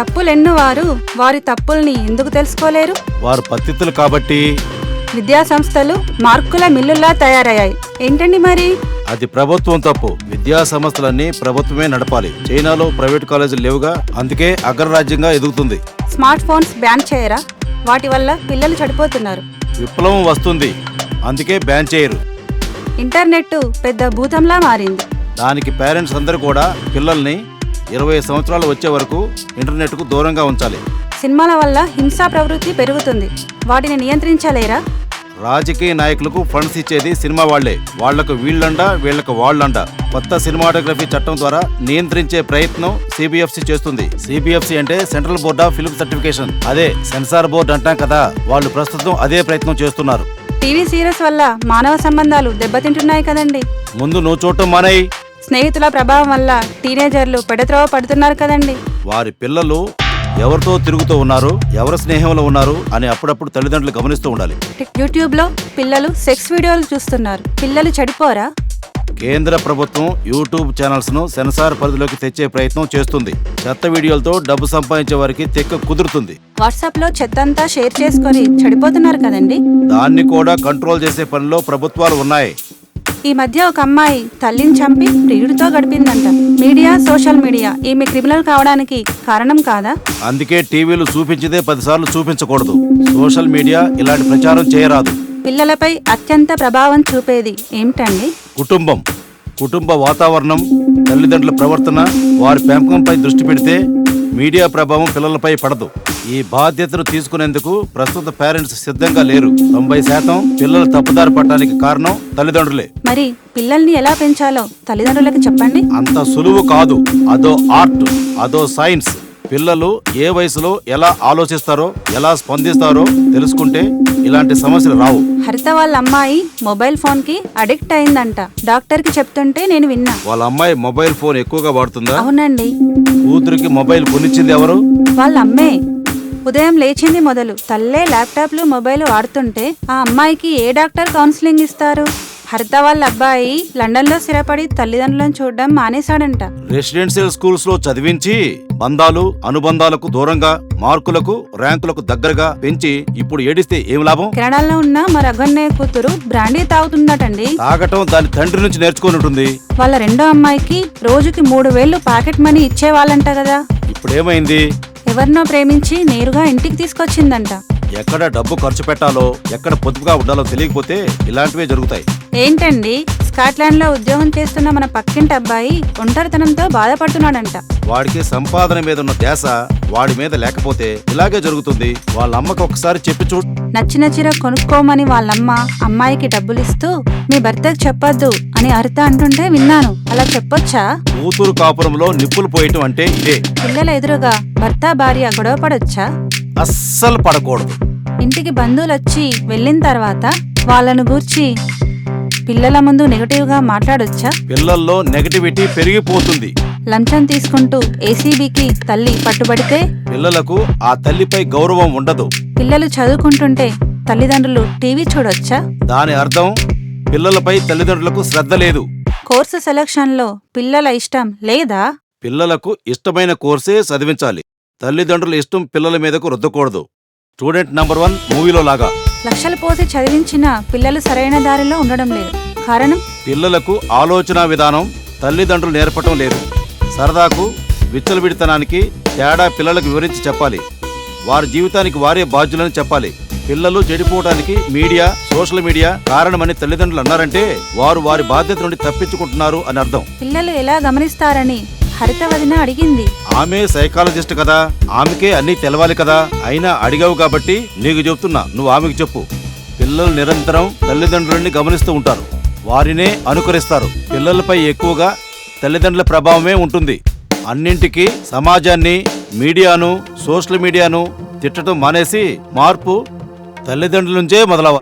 తప్పులెన్ను వారు వారి తప్పుల్ని ఎందుకు తెలుసుకోలేరు? వారు పత్తితులు కాబట్టి విద్యా సంస్థలు మార్కుల మిల్లుల్లా తయారయ్యాయి. ఏంటండి మరి? అది ప్రభుత్వం తప్పు. విద్యా సంస్థలన్నీ ప్రభుత్వమే నడపాలి. చైనాలో ప్రైవేట్ కాలేజీలు లేవుగా అందుకే అగ్రరాజ్యంగా ఎదుగుతుంది. స్మార్ట్ ఫోన్స్ బ్యాన్ చేయరా? వాటి వల్ల పిల్లలు చెడిపోతున్నారు. విప్లవం వస్తుంది. అందుకే బ్యాన్ చేయరు. ఇంటర్నెట్ పెద్ద భూతంలా మారింది. దానికి పేరెంట్స్ అందరూ కూడా పిల్లల్ని ఇరవై సంవత్సరాలు వచ్చే వరకు ఇంటర్నెట్కు దూరంగా ఉంచాలి. సినిమాల వల్ల హింసా ప్రవృత్తి పెరుగుతుంది. వాటిని నియంత్రించలేరా? రాజకీయ నాయకులకు ఫండ్స్ ఇచ్చేది సినిమా వాళ్ళే వాళ్ళకు వీళ్ళండ వీళ్ళకు వాళ్ళండ కొత్త సినిమాటోగ్రఫీ చట్టం ద్వారా నియంత్రించే ప్రయత్నం సిబిఎఫ్సి చేస్తుంది. సిబిఎఫ్సి అంటే central board of film certification. అదే సెన్సార్ బోర్డు అంటాం కదా వాళ్ళు ప్రస్తుతం అదే ప్రయత్నం చేస్తున్నారు. టీవీ సీరియల్స్ వల్ల మానవ సంబంధాలు దెబ్బతింటున్నాయి కదండి. ముందు నువ్వు చూడటం మానేయ్. స్నేహితుల ప్రభావం వల్ల టీనేజర్లు పెడత్రోవ పడుతున్నారు కదండి. వారి పిల్లలు ఎవరితో తిరుగుతూ ఉన్నారు ఎవరి స్నేహంలో ఉన్నారు అని అప్పుడప్పుడు తల్లిదండ్రులు గమనిస్తూ ఉండాలి. యూట్యూబ్లో పిల్లలు సెక్స్ వీడియోలు చూస్తున్నారు. పిల్లలు చెడిపోరా? కేంద్ర ప్రభుత్వం యూట్యూబ్ ఛానల్స్ను సెన్సార్ పరిధిలోకి తెచ్చే ప్రయత్నం చేస్తుంది. చెత్త వీడియోలతో డబ్బు సంపాదించే వారికి తెక్క కుదురుతుంది. వాట్సాప్లో చెత్తంతా షేర్ చేసుకొని చెడిపోతున్నారు కదండి. దాన్ని కూడా కంట్రోల్ చేసే పనిలో ప్రభుత్వాలు ఉన్నాయి. ఈ మధ్య ఒక అమ్మాయి తల్లిని చంపి ప్రియుడితో గడిపిందంట. Media social media. ఈమె క్రిమినల్ కావడానికి కారణం కాదా? అందుకే టీవీలు చూపించదే పదిసార్లు చూపించకూడదు. సోషల్ మీడియా ఇలాంటి ప్రచారం చేయరాదు. పిల్లలపై అత్యంత ప్రభావం చూపేది ఏమిటండి? కుటుంబం. కుటుంబ వాతావరణం తల్లిదండ్రుల ప్రవర్తన వారి పెంపకంపై దృష్టి పెడితే మీడియా ప్రభావం పిల్లలపై పడదు. ఈ బాధ్యతను తీసుకునేందుకు ప్రస్తుత పేరెంట్స్ సిద్ధంగా లేరు. తొంభై శాతం పిల్లలు తప్పుదారి పట్టడానికి కారణం తల్లిదండ్రులే. మరి పిల్లల్ని ఎలా పెంచాలో తల్లిదండ్రులకు చెప్పండి. అంత సులువు కాదు. అదో ఆర్ట్ అదో సైన్స్. పిల్లలు ఏ వయసులో ఎలా ఆలోచిస్తారో ఎలా స్పందిస్తారో తెలుసుకుంటే ఇలాంటి సమస్యలు రావు. హరిత వాళ్ళ అమ్మాయి మొబైల్ ఫోన్కి అడిక్ట్ అయిందంట. డాక్టర్కి చెప్తుంటే నేను విన్నా. వాళ్ళ అమ్మాయి మొబైల్ ఫోన్ ఎక్కువగా వాడుతుందా? అవునండి. కూతురికి మొబైల్ కొనిచ్చింది ఎవరు? వాళ్ళ అమ్మే. ఉదయం లేచింది మొదలు. తల్లే ల్యాప్టాప్లు మొబైల్ వాడుతుంటే ఆ అమ్మాయికి ఏ డాక్టర్ కౌన్సిలింగ్ ఇస్తారు? హరిత వాళ్ళ అబ్బాయి లండన్లో స్థిరపడి తల్లిదండ్రులను చూడడం మానేశాడంట. రెసిడెన్షియల్ స్కూల్స్లో చదివించి బంధాలు అనుబంధాలకు దూరంగా మార్కులకు ర్యాంకులకు దగ్గరగా పెంచి ఇప్పుడు ఏడిస్తే ఏం లాభం? కెనడాలో ఉన్న మరి అగన్నయ్య కూతురు బ్రాండీ తాగుతుందటండి. తాగటం దాని తండ్రి నుంచి నేర్చుకొని ఉంటుంది. వాళ్ళ రెండో అమ్మాయికి రోజుకి మూడు వేలు పాకెట్ మనీ ఇచ్చేవాళ్ళంట కదా. ఇప్పుడు ఏమైంది ఎవరినో ప్రేమించి నేరుగా ఇంటికి తీసుకొచ్చిందంట. ఎక్కడ డబ్బు ఖర్చు పెట్టాలో ఎక్కడ పొదుపుగా ఉండాలో తెలియకపోతే ఇలాంటివే జరుగుతాయి. ఏంటండి? స్కాట్లాండ్లో ఉద్యోగం చేస్తున్న మన పక్కింటి అబ్బాయి ఒంటరితనంతో బాధపడుతున్నాడంట. వాడికి సంపాదన మీద ఉన్న ధ్యాస వాడి మీద లేకపోతే ఇలాగే జరుగుతుంది. వాళ్ళ అమ్మకి ఒకసారి చెప్పి చూడు నచ్చిన చీర కొనుక్కోమని వాళ్ళమ్మ అమ్మాయికి డబ్బులిస్తూ మీ భర్తకు చెప్పొద్దు అని అరిత అంటుంటే విన్నాను. అలా చెప్పొచ్చా? కూతురు కాపురంలో నిప్పులు పోయటం అంటే ఇదే. పిల్లల ఎదురుగా భర్త భార్య గొడవ పడొచ్చా? అస్సలు పడకూడదు. ఇంటికి బంధువులు వచ్చి వెళ్ళిన తర్వాత వాళ్ళను గూర్చి పిల్లల ముందు నెగటివ్గా మాట్లాడొచ్చా? పిల్లల్లో నెగటివిటీ పెరిగిపోతుంది. లంచం తీసుకుంటూ ఏసీబీకి తల్లి పట్టుబడితే? పిల్లలకు ఆ తల్లిపై గౌరవం ఉండదు. పిల్లలు చదువుకుంటుంటే తల్లిదండ్రులు టీవీ చూడొచ్చా? దాని అర్థం పిల్లలపై తల్లిదండ్రులకు శ్రద్ధ లేదు. కోర్సు సెలక్షన్లో పిల్లల ఇష్టం లేదా? పిల్లలకు ఇష్టమైన కోర్సే చదివించాలి. తల్లిదండ్రుల ఇష్టం పిల్లల మీదకు రుద్దకూడదు. స్టూడెంట్ నంబర్ వన్ మూవీలో లాగా. లక్షలు పోసి చదివించిన పిల్లలు సరైన దారిలో ఉండడం లేదు. కారణం? పిల్లలకు ఆలోచన విధానం తల్లిదండ్రులు నేర్పటం లేదు. సరదాకు విచ్చలవిడితనానికి తేడా పిల్లలకు వివరించి చెప్పాలి. వారి జీవితానికి వారే బాధ్యులని చెప్పాలి. పిల్లలు చెడిపోవడానికి మీడియా సోషల్ మీడియా కారణమని తల్లిదండ్రులు అన్నారంటే వారు వారి బాధ్యత నుండి తప్పించుకుంటున్నారు అని అర్థం. పిల్లలు ఎలా గమనిస్తారని హరిత వదిన అడిగింది. ఆమె సైకాలజిస్ట్ కదా ఆమెకే అన్నీ తెలవాలి కదా అయినా అడిగావు కాబట్టి నీకు చెప్తున్నా నువ్వు ఆమెకు చెప్పు. పిల్లలు నిరంతరం తల్లిదండ్రులని గమనిస్తూ ఉంటారు వారినే అనుకరిస్తారు. పిల్లలపై ఎక్కువగా తల్లిదండ్రుల ప్రభావమే ఉంటుంది. అన్నింటికీ సమాజాన్ని మీడియాను సోషల్ మీడియాను తిట్టడం మానేసి మార్పు తల్లిదండ్రుల నుంచే మొదలవ